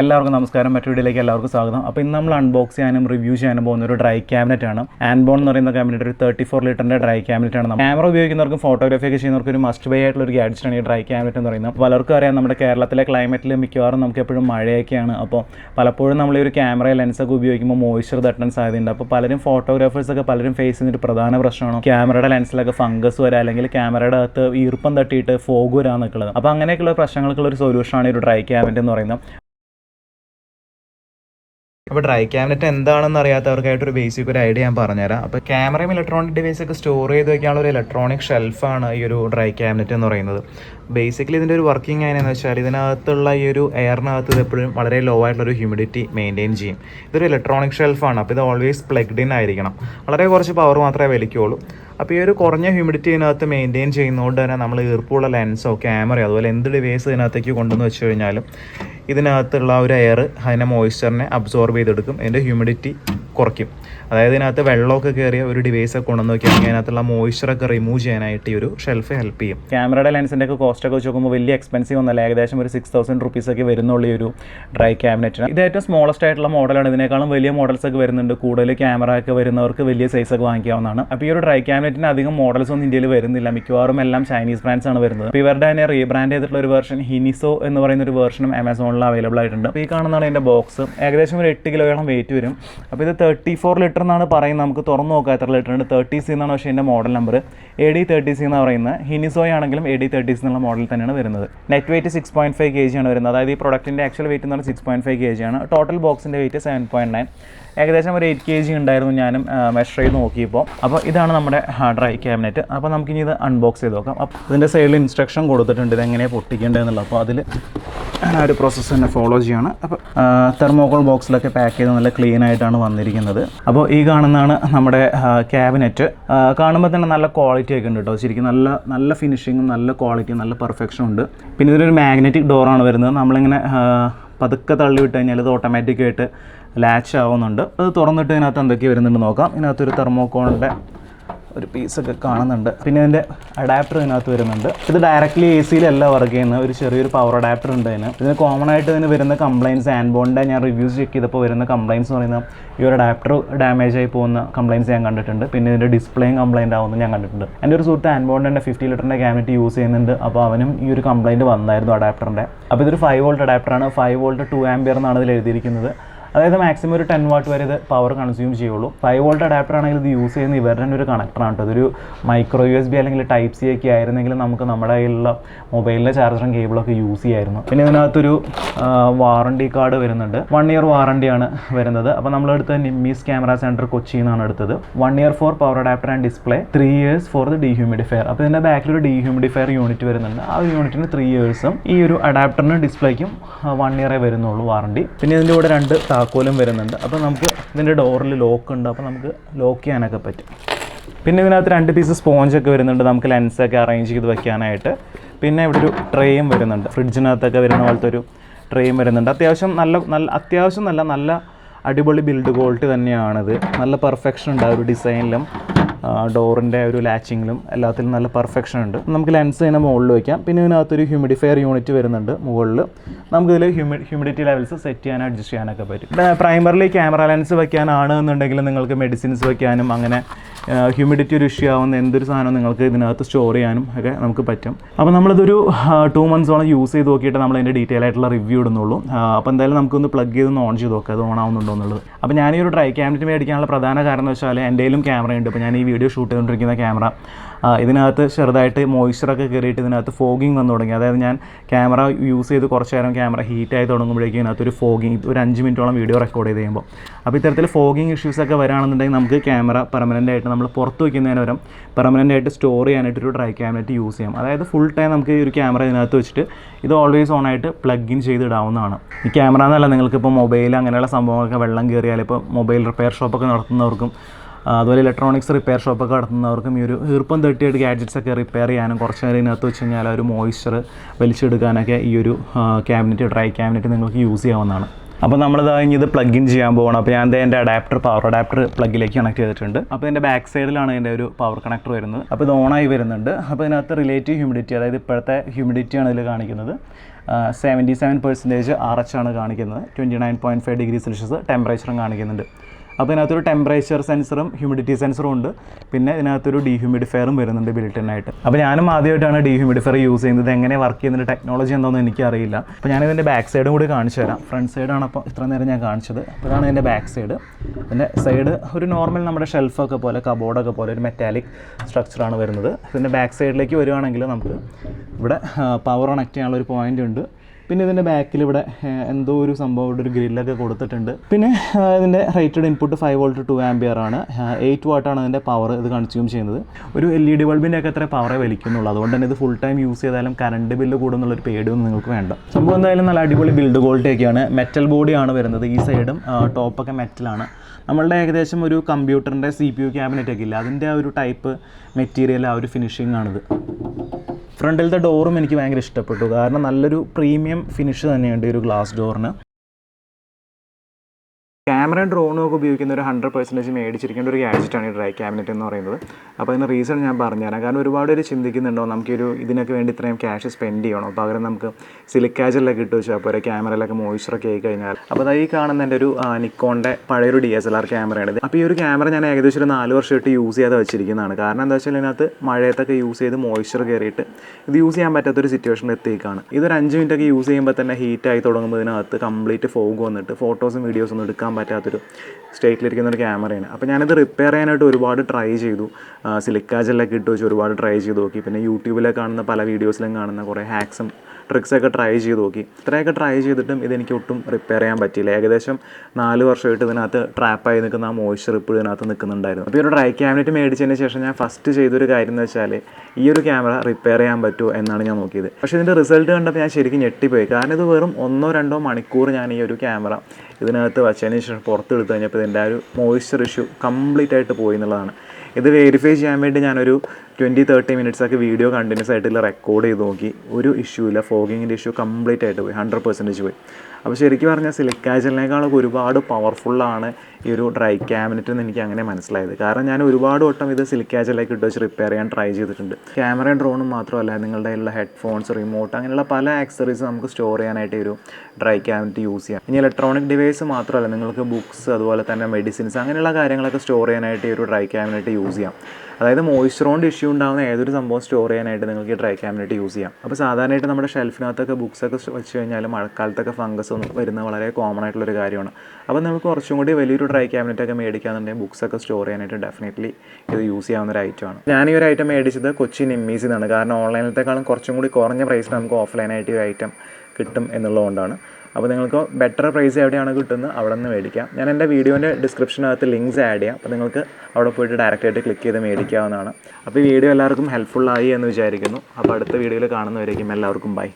എല്ലാവർക്കും നമസ്കാരം. മറ്റു വീഡിയോയിലേക്ക് എല്ലാവർക്കും സ്വാഗതം. അപ്പോൾ ഇന്ന് നമ്മൾ അൺബോക്സ് ചെയ്യാനും റിവ്യൂ ചെയ്യാനും പോകുന്ന ഒരു ഡ്രൈ ക്യാബിനറ്റ് ആണ്. ആൻബോൺ എന്ന് പറയുന്ന ക്യാബിനറ്റ് ഒരു തേർട്ടി ഫോർ ലിറ്ററിന്റെ ഡ്രൈ ക്യാബിനറ്റ് ആണ് ക്യാമറ ഉപയോഗിക്കുന്നവർക്കും ഫോട്ടോഗ്രാഫി ഒക്കെ ചെയ്യുന്നവർക്ക് ഒരു മസ്റ്റ് ബൈ ആയിട്ടുള്ള ഒരു ഗാഡ്ജറ്റ് ആണ് ഈ ഡ്രൈ ക്യാബിനറ്റ് എന്ന് പറയുന്നത്. പലർക്കും അറിയാം നമ്മുടെ കേരളത്തിലെ ക്ലൈമറ്റിൽ മിക്കവാറും നമുക്ക് എപ്പോഴും മഴയൊക്കെയാണ്. അപ്പോൾ പലപ്പോഴും നമ്മൾ ഈ ഒരു ക്യാമറ ലെൻസൊക്കെ ഉപയോഗിക്കുമ്പോൾ മോയ്സ്ചർ തട്ടാൻ സാധ്യതയുണ്ട്. അപ്പോൾ പലരും ഫോട്ടോഗ്രാഫേഴ്സ് ഒക്കെ പലരും ഫേസ് ചെയ്യുന്ന ഒരു പ്രധാന പ്രശ്നമാണ്? ക്യാമറയുടെ ലെൻസിലൊക്കെ ഫംഗസ് വരാം അല്ലെങ്കിൽ ക്യാമറയുടെ അകത്ത് ഈർപ്പം തട്ടിയിട്ട് ഫോഗ് വരാമെന്നൊക്കെ ഉള്ളത് അപ്പോൾ അങ്ങനെയൊക്കെയുള്ള പ്രശ്നങ്ങൾക്കുള്ള ഒരു സൊല്യൂഷനാണ് ഈ ഒരു ഡ്രൈ ക്യാബിനറ്റ് എന്ന് പറയുന്നത്. അപ്പോൾ ഡ്രൈ ക്യാബിനറ്റ് എന്താണെന്ന് അറിയാത്തവർക്കായിട്ട് ഒരു ബേസിക് ഒരു ഐഡിയ ഞാൻ പറഞ്ഞുതരാം. അപ്പോൾ ക്യാമറയും ഇലക്ട്രോണിക് ഡിവൈസ് ഒക്കെ സ്റ്റോർ ചെയ്ത് വെക്കാനുള്ള ഒരു ഇലക്ട്രോണിക് ഷെൽഫാണ് ഈ ഒരു ഡ്രൈ ക്യാബിനറ്റ് എന്ന് പറയുന്നത്. ബേസിക്കലി ഇതിന്റെ ഒരു വർക്കിംഗ് എങ്ങനെയാണെന്ന് വെച്ചാൽ ഇതിനകത്തുള്ള ഈ ഒരു എയറിനകത്ത് ഇത് എപ്പോഴും വളരെ ലോ ആയിട്ടുള്ള ഒരു ഹ്യൂമിഡിറ്റി മെയിന്റെയിൻ ചെയ്യും. ഇതൊരു ഇലക്ട്രോണിക് ഷെൽഫാണ് അപ്പോൾ ഇത് ഓൾവേസ് പ്ലഗ്ഡ് ഇൻ ആയിരിക്കണം. വളരെ കുറച്ച് പവർ മാത്രമേ വലിക്കുള്ളൂ. അപ്പോൾ ഈ ഒരു കുറഞ്ഞ ഹ്യൂമിഡിറ്റി ഇതിനകത്ത് മെയിന്റെയിൻ ചെയ്യുന്നതുകൊണ്ട് തന്നെ നമ്മൾ ഈർപ്പുള്ള ലെൻസോ ക്യാമറയോ അതുപോലെ എന്ത് ഡിവൈസ് ഇതിനകത്തേക്ക് കൊണ്ടുവന്ന് വെച്ച് കഴിഞ്ഞാലും ഇതിനകത്തുള്ള ഒരു എയർ അതിനെ മോയ്സ്ചറിനെ അബ്സോർബ് ചെയ്തെടുക്കും. അതിന്റെ ഹ്യൂമിഡിറ്റി കുറയ്ക്കും. അതായത് ഇതിനകത്ത് വെള്ളമൊക്കെ കയറിയ ഒരു ഡിവൈസ് കൊണ്ടുവന്ന് നോക്കിയാണെങ്കിൽ അതിനകത്തുള്ള മോയ്സ്ചറൊക്കെ റിമൂവ് ചെയ്യാനായിട്ട് ഈ ഒരു ഷെൽഫ് ഹെൽപ്പ് ചെയ്യും. ക്യാമറയുടെ ലെൻസിന്റെ ഒക്കെ കോസ്റ്റ് ഒക്കെ വെച്ച് നോക്കുമ്പോൾ വലിയ എക്സ്പെൻസീവ് ഒന്നല്ല. ഏകദേശം ഒരു സിക്സ് തൗസൻഡ് റുപ്പീസ് ഒക്കെ വരുന്നുള്ളൂ ഈ ഒരു ഡ്രൈ ക്യാബിനറ്റിന് ഇത് ഏറ്റവും സ്മോളസ്റ്റ് ആയിട്ടുള്ള മോഡലാണ് ഇതിനേക്കാളും വലിയ മോഡൽസ് ഒക്കെ വരുന്നുണ്ട്. കൂടുതൽ ക്യാമറ ഒക്കെ വരുന്നവർക്ക് വലിയ സൈസ് ഒക്കെ വാങ്ങിക്കാവുന്നതാണ്. അപ്പോൾ ഈ ഒരു ഡ്രൈ ക്യാബിനറ്റിന് അധികം മോഡൽസ് ഒന്നും ഇന്ത്യയിൽ വരുന്നില്ല. മിക്കവാറും എല്ലാം ചൈനീസ് ബ്രാൻഡ്സ് ആണ് വരുന്നത്. അപ്പോൾ ഇവരുടെ തന്നെ റീബ്രാൻഡ് ചെയ്തിട്ടുള്ള ഒരു വെർഷൻ ഹിനിസോ എന്ന് പറയുന്ന ഒരു വെർഷനും ആമസോണിൽ അവൈലബിൾ ആയിട്ടുണ്ട്. അപ്പോൾ ഈ കാണുന്നതാണ് ഇതിന്റെ ബോക്സ് ഏകദേശം ഒരു എട്ട് കിലോയോളം വെയിറ്റ് വരും. അപ്പോൾ ഇത് തേർട്ടി ഫോർ ലിറ്റർ എന്നാണ് പറയുന്നത്. നമുക്ക് തുറന്നു നോക്കാം എത്ര ലിറ്റർ ഉണ്ട്. തേർട്ടി സി എന്നാണ് പക്ഷേ എന്റെ model number A D thirty C എന്ന് പറയുന്നത്. ഹിനിസോയ് ആണെങ്കിലും എ ഡി തേർട്ടി സി എന്നുള്ള മോഡൽ തന്നെയാണ് വരുന്നത്. Net weight six point five K G ആണ് വരുന്നത്. അതായത് ഈ പ്രൊഡക്റ്റിന്റെ ആക്ച്വൽ വെയിറ്റ് എന്ന് പറഞ്ഞാൽ six point five K G ആണ് ടോട്ടൽ ബോക്സിന്റെ വെയിറ്റ് സെവൻ പോയിന്റ് നയൻ ഏകദേശം ഒരു എയ്റ്റ് കെ ജി ഉണ്ടായിരുന്നു ഞാനും മെഷർ ചെയ്ത് നോക്കിയപ്പോൾ. അപ്പോൾ ഇതാണ് നമ്മുടെ ഡ്രൈ ക്യാബിനറ്റ് അപ്പോൾ നമുക്കിനി ഇത് അൺബോക്സ് ചെയ്ത് നോക്കാം. അപ്പോൾ ഇതിന്റെ സൈഡിൽ ഇൻസ്ട്രക്ഷൻ കൊടുത്തിട്ടുണ്ട്. ഇത് എങ്ങനെയാണ് പൊട്ടിക്കേണ്ടതെന്നുള്ളത് അപ്പോൾ അതിൽ ആ ഒരു പ്രോസസ്സ് തന്നെ ഫോളോ ചെയ്യുകയാണ് അപ്പോൾ തെർമോകോൾ ബോക്സിലൊക്കെ പാക്ക് ചെയ്ത് നല്ല ക്ലീൻ ആയിട്ടാണ് വന്നിരിക്കുന്നത്. അപ്പോൾ ഈ കാണുന്നതാണ് നമ്മുടെ ക്യാബിനറ്റ് കാണുമ്പോൾ തന്നെ നല്ല ക്വാളിറ്റി ഒക്കെ ഉണ്ട് കേട്ടോ ശരിക്കും നല്ല നല്ല ഫിനിഷിങ്ങും നല്ല ക്വാളിറ്റിയും നല്ല പെർഫെക്ഷനും ഉണ്ട്. പിന്നെ ഇതിലൊരു മാഗ്നറ്റിക് ഡോറാണ് വരുന്നത്. നമ്മളിങ്ങനെ പതുക്കെ തള്ളി വിട്ട് കഴിഞ്ഞാൽ ഇത് ഓട്ടോമാറ്റിക്കായിട്ട് ലാച്ച് ആവുന്നുണ്ട്. അത് തുറന്നിട്ട് ഇതിനകത്ത് എന്തൊക്കെ വരുന്നുണ്ട് നോക്കാം. ഇതിനകത്തൊരു തെർമോക്കോണിന്റെ ഒരു പീസൊക്കെ കാണുന്നുണ്ട്. പിന്നെ ഇതിന്റെ അഡാപ്റ്റർ ഇതിനകത്ത് വരുന്നുണ്ട്. ഇത് ഡയറക്റ്റ്ലി എ സിയിലല്ല വർക്ക് ചെയ്യുന്ന ഒരു ചെറിയൊരു പവർ അഡാപ്റ്റർ ഉണ്ട് ഇതിന് ഇതിന് കോമൺ ആയിട്ട് ഇതിന് വരുന്ന കംപ്ലയിൻസ് ആൻബോണിന്റെ ഞാൻ റിവ്യൂസ് ചെക്ക് ചെയ്തപ്പോൾ വരുന്ന കംപ്ലൈൻസ് എന്ന് പറയുന്ന ഈ ഒരു അഡാപ്റ്റർ ഡാമേജ് ആയി പോകുന്ന കംപ്ലൈൻസ് ഞാൻ കണ്ടിട്ടുണ്ട്. പിന്നെ ഇതിന്റെ ഡിസ്പ്ലേയും കംപ്ലയിന്റ് ആവുന്നത് ഞാൻ കണ്ടിട്ടുണ്ട്. എന്റെ ഒരു സുഹൃത്ത് ആൻബോണിന്റെ ഫിഫ്റ്റി ലിറ്ററിന്റെ ക്യാബിനറ്റ് യൂസ് ചെയ്യുന്നുണ്ട്. അപ്പോൾ അവനും ഈ ഒരു കംപ്ലയിന്റ് വന്നായിരുന്നു അഡാപ്റ്ററിന്റെ അപ്പോൾ ഇതൊരു ഫൈവ് വോൾട്ട് അഡാപ്റ്ററാണ് ഫൈവ് വോൾട്ട് ടു ആംബിയർ എന്നാണ് ഇതിൽ എഴുതിയിരിക്കുന്നത്. അതായത് മാക്സിമം ഒരു ടെൻ വാട്ട് വരെ ഇത് പവർ കൺസ്യൂം ചെയ്യുള്ളൂ. ഫൈവ് വോൾട്ട് അഡാപ്റ്റർ ആണെങ്കിൽ ഇത് യൂസ് ചെയ്യുന്ന ഇവരുടെ തന്നെ ഒരു കണക്ടറാണ് കേട്ടോ ഇതൊരു മൈക്രോ യു എസ് ബി അല്ലെങ്കിൽ ടൈപ്പ് സി ഒക്കെ ആയിരുന്നെങ്കിൽ നമുക്ക് നമ്മുടെ കയ്യിലുള്ള മൊബൈലിലെ ചാർജറും കേബിളൊക്കെ യൂസ് ചെയ്യായിരുന്നു. പിന്നെ ഇതിനകത്തൊരു വാറണ്ടി കാർഡ് വരുന്നുണ്ട്. വൺ ഇയർ വാറണ്ടിയാണ് വരുന്നത്. അപ്പോൾ നമ്മളെടുത്ത നിമ്മീസ് ക്യാമറ സെന്റർ കൊച്ചിയിൽ നിന്നാണ് എടുത്തത്. One year for power adapter and display three years for the dehumidifier അപ്പോൾ ഇതിന്റെ ബാക്കിൽ ഒരു ഡീഹ്യൂമിഡിഫയർ യൂണിറ്റ് വരുന്നുണ്ട്. ആ ഒരു യൂണിറ്റിന് ത്രീ ഇയേഴ്സും ഈ ഒരു അഡാപ്റ്ററിന് ഡിസ്പ്ലേക്കും വൺ ഇയറേ വരുന്നുള്ളൂ വാറണ്ടി പിന്നെ ഇതിന്റെ കൂടെ രണ്ട് താക്കോലും വരുന്നുണ്ട്. അപ്പോൾ നമുക്ക് ഇതിന്റെ ഡോറിൽ ലോക്ക് ഉണ്ട്. അപ്പോൾ നമുക്ക് ലോക്ക് ചെയ്യാനൊക്കെ പറ്റും. പിന്നെ ഇതിനകത്ത് രണ്ട് പീസ് സ്പോഞ്ചൊക്കെ വരുന്നുണ്ട്. നമുക്ക് ലെൻസൊക്കെ അറേഞ്ച് ചെയ്ത് വെക്കാനായിട്ട്. പിന്നെ ഇവിടെ ഒരു ട്രേയും വരുന്നുണ്ട്. ഫ്രിഡ്ജിനകത്തൊക്കെ വരുന്ന പോലത്തെ ഒരു ട്രേയും വരുന്നുണ്ട്. അത്യാവശ്യം നല്ല നല്ല അത്യാവശ്യം നല്ല നല്ല അടിപൊളി ബിൽഡ് ക്വാളിറ്റി തന്നെയാണിത്. നല്ല പെർഫെക്ഷൻ ഉണ്ട് ആ ഒരു ഡിസൈനിലും ഡോറിന്റെ ഒരു ലാച്ചിങ്ങിലും എല്ലാത്തിലും നല്ല പെർഫെക്ഷൻ ഉണ്ട്. നമുക്ക് ലെൻസ് ഇതിനെ മുകളിൽ വയ്ക്കാം പിന്നെ ഇതിനകത്തൊരു ഹ്യൂമിഡിഫയർ യൂണിറ്റ് വരുന്നുണ്ട് മുകളിൽ നമുക്കിതിൽ ഹ്യൂമി ഹ്യൂമിഡിറ്റി ലെവൽസ് സെറ്റ് ചെയ്യാൻ അഡ്ജസ്റ്റ് ചെയ്യാനൊക്കെ പറ്റും. പ്രൈമറിലി ക്യാമറ ലെൻസ് വയ്ക്കാനാണ് എന്നുണ്ടെങ്കിൽ നിങ്ങൾക്ക് മെഡിസിൻസ് വയ്ക്കാനും അങ്ങനെ ഹ്യൂമിഡിറ്റി ഒരു ഇഷ്യൂ ആവുന്ന എന്തൊരു സാധനം നിങ്ങൾക്ക് ഇതിനകത്ത് സ്റ്റോർ ചെയ്യാനും ഒക്കെ നമുക്ക് പറ്റും. അപ്പോൾ നമ്മളിതൊരു ടു മന്ത്സോളം യൂസ് ചെയ്ത് നോക്കിയിട്ട് നമ്മൾ അതിന്റെ ഡീറ്റെയിൽ ആയിട്ടുള്ള റിവ്യൂ ഇടുന്നുള്ളൂ. അപ്പോൾ എന്തായാലും നമുക്കൊന്ന് പ്ലഗ് ചെയ്ത് ഓൺ ചെയ്ത് നോക്കാം. അത് ഓൺ ആവുന്നുണ്ടോ എന്നുള്ളത്. അപ്പോൾ ഞാൻ ഈ ഒരു ഡ്രൈ ക്യാമറ മേടിക്കാനുള്ള പ്രധാന കാരണം എന്ന് വെച്ചാൽ എന്റെയിലും ക്യാമറ ഉണ്ട്. ഇപ്പോൾ ഞാൻ ഈ വീഡിയോ ഷൂട്ട് ചെയ്തുകൊണ്ടിരിക്കുന്ന ക്യാമറ ഇതിനകത്ത് ചെറുതായിട്ട് മോയ്സ്ചറൊക്കെ കയറിയിട്ട് ഇതിനകത്ത് ഫോഗിങ് വന്നു തുടങ്ങി. അതായത് ഞാൻ ക്യാമറ യൂസ് ചെയ്ത് കുറച്ച് നേരം ക്യാമറ ഹീറ്റായി തുടങ്ങുമ്പോഴേക്കും ഇതിനകത്ത് ഒരു ഫോഗിങ് ഒരു അഞ്ച് മിനിറ്റോളം വീഡിയോ റെക്കോർഡ് ചെയ്ത് കഴിയുമ്പോൾ അപ്പോൾ ഇത്തരത്തിൽ ഫോഗിങ് ഇഷ്യൂസൊക്കെ വരാണെന്നുണ്ടെങ്കിൽ നമുക്ക് ക്യാമറ പെർമനന്റ് ആയിട്ട് നമ്മൾ പുറത്ത് വയ്ക്കുന്നതിന് പകരം പെർമനന്റ് ആയിട്ട് സ്റ്റോർ ചെയ്യാനായിട്ട് ഒരു ഡ്രൈ ക്യാബിനറ്റ് യൂസ് ചെയ്യാം. അതായത് ഫുൾ ടൈം നമുക്ക് ഈ ഒരു ക്യാമറ ഇതിനകത്ത് വെച്ചിട്ട് ഇത് ഓൾവേസ് ഓൺ ആയിട്ട് പ്ലഗ് ഇൻ ചെയ്ത് ഇടാവുന്നതാണ് ഈ ക്യാമറ എന്നല്ല നിങ്ങൾക്ക് ഇപ്പോൾ മൊബൈൽ അങ്ങനെയുള്ള സംഭവങ്ങളൊക്കെ വെള്ളം കയറിയാൽ ഇപ്പോൾ മൊബൈൽ റിപ്പയർ ഷോപ്പൊക്കെ നടത്തുന്നവർക്കും അതുപോലെ ഇലക്ട്രോണിക്സ് റിപ്പയർ ഷോപ്പൊക്കെ നടത്തുന്നവർക്കും ഈ ഒരു ഈർപ്പം തട്ടിയിട്ട് ഗാഡ്ജറ്റ്സ് ഒക്കെ റിപ്പയർ ചെയ്യാനും കുറച്ച് നേരം ഇതിനകത്ത് വെച്ച് കഴിഞ്ഞാൽ ഒരു മോയ്സ്ചർ വലിച്ചെടുക്കാനൊക്കെ ഈ ഒരു ക്യാബിനറ്റ് ഡ്രൈ ക്യാബിനറ്റ് നിങ്ങൾക്ക് യൂസ് ചെയ്യാവുന്നതാണ്. അപ്പോൾ നമ്മളിത് കഴിഞ്ഞ് ഇത് പ്ലഗ് ഇൻ ചെയ്യാൻ പോകണം അപ്പോൾ ഞാൻ എന്റെ അഡാപ്റ്റർ പവർ അഡാപ്റ്റർ പ്ലഗിലേക്ക് കണക്ട് ചെയ്തിട്ടുണ്ട്. അപ്പോൾ ഇതിന്റെ ബാക്ക് സൈഡിലാണ് എന്റെ ഒരു പവർ കണക്ടർ വരുന്നത്. അപ്പോൾ ഇത് ഓണായി വരുന്നുണ്ട്. അപ്പോൾ ഇതിനകത്ത് റിലേറ്റീവ് ഹ്യൂമിഡിറ്റി അതായത് ഇപ്പോഴത്തെ ഹ്യൂമിഡിറ്റിയാണ് ഇതിൽ കാണിക്കുന്നത്. Seventy seven percentage R H ആണ് കാണിക്കുന്നത്. Twenty nine point five degree Celsius ടെമ്പറേച്ചറും കാണിക്കുന്നുണ്ട്. അപ്പോൾ ഇതിനകത്തൊരു ടെമ്പറേച്ചർ സെൻസറും ഹ്യൂമിഡിറ്റി സെൻസറും ഉണ്ട്. പിന്നെ ഇതിനകത്തൊരു ഡീഹ്യൂമിഡിഫയറും വരുന്നുണ്ട് ബിൽട്ടിൻ ആയിട്ട്. അപ്പോൾ ഞാനും ആദ്യമായിട്ടാണ് ഡീഹ്യൂമിഡിഫയർ യൂസ് ചെയ്യുന്നത്. എങ്ങനെ വർക്ക് ചെയ്യുന്നതിന്റെ ടെക്നോളജി എന്താണെന്ന് എനിക്കറിയില്ല. അപ്പോൾ ഞാനിതിന്റെ ബാക്ക് സൈഡും കൂടി കാണിച്ചു തരാം. ഫ്രണ്ട് സൈഡാണ് അപ്പോൾ ഇത്ര നേരം ഞാൻ കാണിച്ചത്. ഇതാണ് ഇതിന്റെ ബാക്ക് സൈഡ് ഇതിന്റെ സൈഡ് ഒരു നോർമൽ നമ്മുടെ ഷെൽഫൊക്കെ പോലെ കബോർഡൊക്കെ പോലെ ഒരു മെറ്റാലിക് സ്ട്രക്ചറാണ് വരുന്നത്. ഇതിന്റെ ബാക്ക് സൈഡിലേക്ക് വരുവാണെങ്കിൽ നമുക്ക് ഇവിടെ പവർ കണക്ട് ചെയ്യാനുള്ള ഒരു പോയിന്റ് ഉണ്ട്. പിന്നെ ഇതിന്റെ ബാക്കിൽ ഇവിടെ എന്തോ ഒരു സംഭവം ഇവിടെ ഒരു ഗ്രില്ലൊക്കെ കൊടുത്തിട്ടുണ്ട്. പിന്നെ ഇതിന്റെ rated input five volt two ampere ആണ്. എയ്റ്റ് വാട്ടാണ് ഇതിന്റെ പവർ ഇത് കൺസ്യൂം ചെയ്യുന്നത്. ഒരു എൽ ഇ ഡി ബൾബിന്റെ ഒക്കെ അത്ര പവറേ വലിക്കുന്നുള്ളൂ. അതുകൊണ്ട് തന്നെ ഇത് ഫുൾ ടൈം യൂസ് ചെയ്താലും കറണ്ട് ബില്ല് കൂടുന്നുള്ളൊരു പേടിയൊന്നും നിങ്ങൾക്ക് വേണ്ട. സംഭവം എന്തായാലും നല്ല അടിപൊളി ബിൽഡ് ക്വാളിറ്റി ഒക്കെയാണ്. മെറ്റൽ ബോഡിയാണ് വരുന്നത് ഈ സൈഡും ടോപ്പൊക്കെ മെറ്റലാണ് നമ്മളുടെ ഏകദേശം ഒരു കമ്പ്യൂട്ടറിന്റെ സി പി യു ക്യാബിനറ്റ് ഒക്കെ ഇല്ല? അതിന്റെ ആ ഒരു ടൈപ്പ് മെറ്റീരിയൽ ആ ഒരു ഫിനിഷിംഗ് ആണിത്. ഫ്രണ്ടിലത്തെ ഡോറും എനിക്ക് ഭയങ്കര ഇഷ്ടപ്പെട്ടു. കാരണം നല്ലൊരു പ്രീമിയം ഫിനിഷ് തന്നെയുണ്ട് ഈ ഒരു ഗ്ലാസ് ഡോറിന് ക്യാമറയും ഡ്രോണും ഒക്കെ ഉപയോഗിക്കുന്ന ഒരു ഹൺഡ്രഡ് പെർസെന്റേജ് മേടിച്ചിരിക്കേണ്ട ഒരു ഗാഡ്ജറ്റാണ് ഈ ഡ്രൈ ക്യാബിനറ്റ് എന്ന് പറയുന്നത്. അപ്പോൾ അതിന് റീസൺ ഞാൻ പറഞ്ഞുതരാം. കാരണം ഒരുപാട് പേര് ചിന്തിക്കുന്നുണ്ടോ? നമുക്കൊരു ഇതിനൊക്കെ വേണ്ടി ഇത്രയും ക്യാഷ് സ്പെൻഡ് ചെയ്യണോ? പകരം നമുക്ക് സിലിക്കാജലൊക്കെ ഇട്ട് വെച്ചാൽ ഒരു ക്യാമറയിലൊക്കെ മോയ്സ്ചറൊക്കെ ആയി കഴിഞ്ഞാൽ. അപ്പോൾ അത് ഈ കാണുന്ന എന്റെ ഒരു നിക്കോണിന്റെ പഴയൊരു ഡി എസ് എൽ ആർ ക്യാമറയാണ് അപ്പോൾ ഈ ഒരു ക്യാമറ ഞാൻ ഏകദേശം ഒരു നാല് വർഷമായിട്ട് യൂസ് ചെയ്യാതെ വെച്ചിരിക്കുന്നതാണ്. കാരണം എന്താ വെച്ചാൽ ഇതിനകത്ത് മഴയത്തൊക്കെ യൂസ് ചെയ്ത് മോയിസ്ചർ കയറിയിട്ട് ഇത് യൂസ് ചെയ്യാൻ പറ്റാത്തൊരു സിറ്റുവേഷനിൽ എത്തിയേക്കാണ്. ഇതൊരു അഞ്ച് മിനിറ്റൊക്കെ യൂസ് ചെയ്യുമ്പോൾ തന്നെ ഹീറ്റായി തുടങ്ങുമ്പോൾ ഇതിനകത്ത് കംപ്ലീറ്റ് ഫോഗ് വന്നിട്ട് ഫോട്ടോസും വീഡിയോസും ഒന്നും എടുക്കാൻ പറ്റാത്തൊരു സ്റ്റേറ്റിലിരിക്കുന്ന ഒരു ക്യാമറയാണ്. അപ്പോൾ ഞാനിത് റിപ്പയർ ചെയ്യാനായിട്ട് ഒരുപാട് ട്രൈ ചെയ്തു. സിലിക്കാജെല്ലാം ഇട്ട് വെച്ച് ഒരുപാട് ട്രൈ ചെയ്ത് നോക്കി. പിന്നെ യൂട്യൂബിലെ കാണുന്ന പല വീഡിയോസിലും കാണുന്ന കുറേ ഹാക്സും ട്രിക്സൊക്കെ ട്രൈ ചെയ്ത് നോക്കി. ഇത്രയൊക്കെ ട്രൈ ചെയ്തിട്ടും ഇതെനിക്ക് ഒട്ടും റിപ്പയർ ചെയ്യാൻ പറ്റിയില്ല. ഏകദേശം നാല് വർഷമായിട്ട് ഇതിനകത്ത് ട്രാപ്പായി നിൽക്കുന്ന ആ മോയ്സ്ചർ ഇപ്പോഴും ഇതിനകത്ത് നിൽക്കുന്നുണ്ടായിരുന്നു. അപ്പോൾ ഈ ഒരു ഡ്രൈ ക്യാബിനറ്റ് മേടിച്ചതിന് ശേഷം ഞാൻ ഫസ്റ്റ് ചെയ്തൊരു കാര്യം എന്ന് വെച്ചാൽ ഈ ഒരു ക്യാമറ റിപ്പയർ ചെയ്യാൻ പറ്റുമോ എന്നാണ് ഞാൻ നോക്കിയത്. പക്ഷേ ഇതിന്റെ റിസൾട്ട് കണ്ടപ്പോൾ ഞാൻ ശരിക്കും ഞെട്ടിപ്പോയി. കാരണം ഇത് വെറും ഒന്നോ രണ്ടോ മണിക്കൂർ ഞാൻ ഈ ഒരു ക്യാമറ ഇതിനകത്ത് വച്ചതിന് ശേഷം പുറത്തെടുത്ത് കഴിഞ്ഞപ്പോൾ ഇതിന്റെ ആ ഒരു മോയ്സ്ചർ ഇഷ്യൂ കംപ്ലീറ്റ് ആയിട്ട് പോയി എന്നുള്ളതാണ്. ഇത് വെരിഫൈ ചെയ്യാൻ വേണ്ടി ഞാനൊരു ട്വന്റി തേർട്ടി മിനിറ്റ്സ് ഒക്കെ വീഡിയോ കണ്ടിന്യൂസ് ആയിട്ട് റെക്കോർഡ് ചെയ്ത് നോക്കി. ഒരു ഇഷ്യൂ ഇല്ല. ഫോഗിങ്ങിന്റെ ഇഷ്യൂ കംപ്ലീറ്റ് ആയിട്ട് പോയി. ഹൺഡ്രഡ് പെർസെന്റേജ് പോയി. അപ്പോൾ ശരിക്കും പറഞ്ഞാൽ സിലിക്കാജലിനേക്കാളൊക്കെ ഒരുപാട് പവർഫുള്ളാണ് ഈ ഒരു ഡ്രൈ ക്യാബിനറ്റ് എന്ന് എനിക്ക് അങ്ങനെ മനസ്സിലായത്. കാരണം ഞാൻ ഒരുപാട് വട്ടം ഇത് സിലിക്കാജലേക്ക് ഇട്ട് വെച്ച് റിപ്പയർ ചെയ്യാൻ ട്രൈ ചെയ്തിട്ടുണ്ട്. ക്യാമറയും ഡ്രോണും മാത്രമല്ല നിങ്ങളുടെ കയ്യിലുള്ള ഹെഡ്ഫോൺസ് റിമോട്ട് അങ്ങനെയുള്ള പല ആക്സറീസ് നമുക്ക് സ്റ്റോർ ചെയ്യാനായിട്ട് ഈ ഒരു ഡ്രൈ ക്യാബിനറ്റ് യൂസ് ചെയ്യാം. ഇനി ഇലക്ട്രോണിക് ഡിവൈസ് മാത്രമല്ല നിങ്ങൾക്ക് ബുക്സ് അതുപോലെ തന്നെ മെഡിസിൻസ് അങ്ങനെയുള്ള കാര്യങ്ങളൊക്കെ സ്റ്റോർ ചെയ്യാനായിട്ട് ഈ ഒരു ഡ്രൈ ക്യാബിനറ്റ് യൂസ് ചെയ്യാം. അതായത് മോയ്സ്ചറോണ്ട് ഇഷ്യൂ ഉണ്ടാകുന്ന ഏതൊരു സംഭവം സ്റ്റോർ ചെയ്യാനായിട്ട് നിങ്ങൾക്ക് ഈ ഡ്രൈ ക്യാബിനറ്റ് യൂസ് ചെയ്യാം. അപ്പോൾ സാധാരണയായിട്ട് നമ്മുടെ ഷെൽഫിനകത്തൊക്കെ ബുക്സൊക്കെ വെച്ച് കഴിഞ്ഞാൽ മഴക്കാലത്തൊക്കെ ഫംഗസ് ഒന്നും വരുന്നത് വളരെ കോമൺ ആയിട്ടുള്ളൊരു കാര്യമാണ്. അപ്പോൾ നമുക്ക് കുറച്ചും കൂടി വലിയൊരു ഡ്രൈ ക്യാബിനറ്റൊക്കെ മേടിക്കാന്നുണ്ടെങ്കിൽ ബുക്സൊക്കെ സ്റ്റോർ ചെയ്യാനായിട്ട് ഡെഫിനറ്റ്ലി ഇത് യൂസ് ചെയ്യാവുന്ന ഒരു ഐറ്റമാണ് ഞാൻ ഈ ഒരു ഐറ്റം മേടിച്ചത് കൊച്ചി നിമ്മീസിൽ നിന്നാണ് കാരണം ഓൺലൈനിലത്തെക്കാളും കുറച്ചും കൂടി കുറഞ്ഞ പ്രൈസിൽ നമുക്ക് ഓഫ്ലൈനായിട്ട് ഈ ഐറ്റം കിട്ടും എന്നുള്ളതുകൊണ്ടാണ്. അപ്പോൾ നിങ്ങൾക്ക് ബെറ്റർ പ്രൈസ് എവിടെയാണ് കിട്ടുന്നത് അവിടെ നിന്ന് മേടിക്കാം. ഞാൻ എന്റെ വീഡിയോന്റെ ഡിസ്ക്രിപ്ഷനകത്ത് ലിങ്ക്സ് ആഡ് ചെയ്യാം. അപ്പോൾ നിങ്ങൾക്ക് അവിടെ പോയിട്ട് ഡയറക്റ്റായിട്ട് ക്ലിക്ക് ചെയ്ത് മേടിക്കാവുന്നതാണ്. അപ്പോൾ ഈ വീഡിയോ എല്ലാവർക്കും ഹെൽപ്ഫുൾ ആയി എന്ന് വിചാരിക്കുന്നു. അപ്പോൾ അടുത്ത വീഡിയോയിൽ കാണുന്നവരേക്കും എല്ലാവർക്കും ബൈ